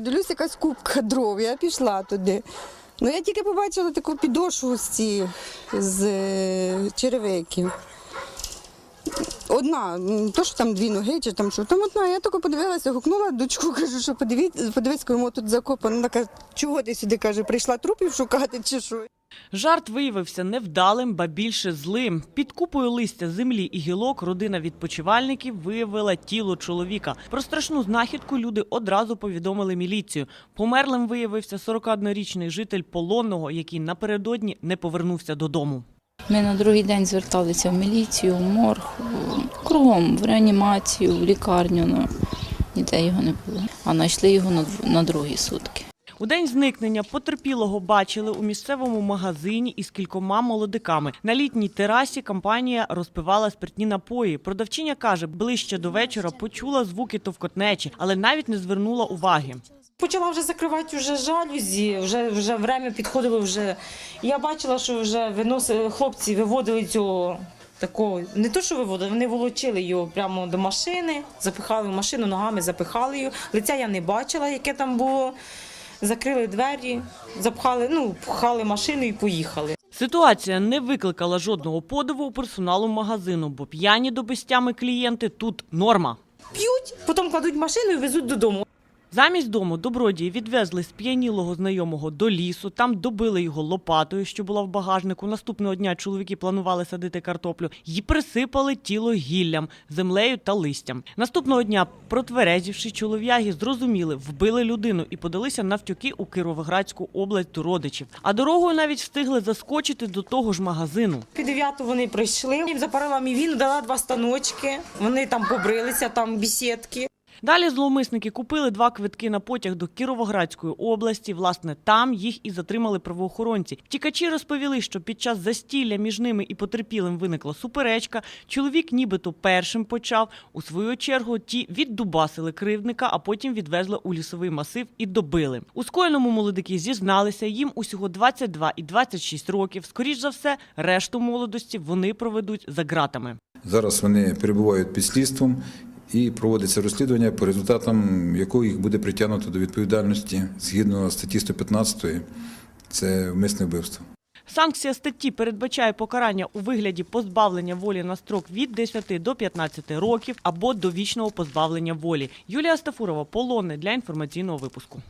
Дивлюсь, якась кубка дров, я пішла туди. Ну я тільки побачила таку підошву з ці з е, черевиків. Одна, не то що там дві ноги, чи там що, там одна. Я тільки подивилася, гукнула дочку, кажу, що подивіться, подивись, кому тут закопано. Вона каже, чого ти сюди каже, прийшла трупів шукати чи що? Жарт виявився невдалим, ба більше злим. Під купою листя землі і гілок родина відпочивальників виявила тіло чоловіка. Про страшну знахідку люди одразу повідомили міліцію. Померлим виявився 41-річний житель полонного, який напередодні не повернувся додому. Ми на другий день зверталися в міліцію, в морг, кругом, в реанімацію, в лікарню. Ну, ніде його не було. А знайшли його на другі сутки. У день зникнення потерпілого бачили у місцевому магазині із кількома молодиками. На літній терасі компанія розпивала спиртні напої. Продавчиня каже, ближче до вечора почула звуки товкотнечі, але навіть не звернула уваги. Почала вже закривати вже жалюзі, вже, вже время підходило вже. Я бачила, що вже виносили, хлопці виводили цього такого, не то, що виводили, вони волочили його прямо до машини, запихали в машину, ногами запихали його. Лиця я не бачила, яке там було. Закрили двері, запхали, ну, пхали машину і поїхали. Ситуація не викликала жодного подиву у персоналу магазину, бо п'яні до безтями клієнти тут норма. П'ють, потім кладуть машину і везуть додому. Замість дому добродії відвезли сп'янілого знайомого до лісу. Там добили його лопатою, що була в багажнику. Наступного дня чоловіки планували садити картоплю і присипали тіло гіллям, землею та листям. Наступного дня, протверезівши, чолов'яги зрозуміли, вбили людину і подалися навтюки у Кіровоградську область до родичів. А дорогою навіть встигли заскочити до того ж магазину. Під дев'яту вони прийшли, їм запарила мівіну, дала два станочки, вони там побрилися, там бісідки. Далі зловмисники купили два квитки на потяг до Кіровоградської області. Власне, там їх і затримали правоохоронці. Втікачі розповіли, що під час застілля між ними і потерпілим виникла суперечка. Чоловік нібито першим почав. У свою чергу ті віддубасили кривдника, а потім відвезли у лісовий масив і добили. У скоєному молодики зізналися. Їм усього 22 і 26 років. Скоріш за все, решту молодості вони проведуть за ґратами. Зараз вони перебувають під слідством і проводиться розслідування, по результатам якого їх буде притягнуто до відповідальності згідно статті 115 це вмисне вбивство. Санкція статті передбачає покарання у вигляді позбавлення волі на строк від 10 до 15 років або довічного позбавлення волі. Юлія Стафурова, полони для інформаційного випуску.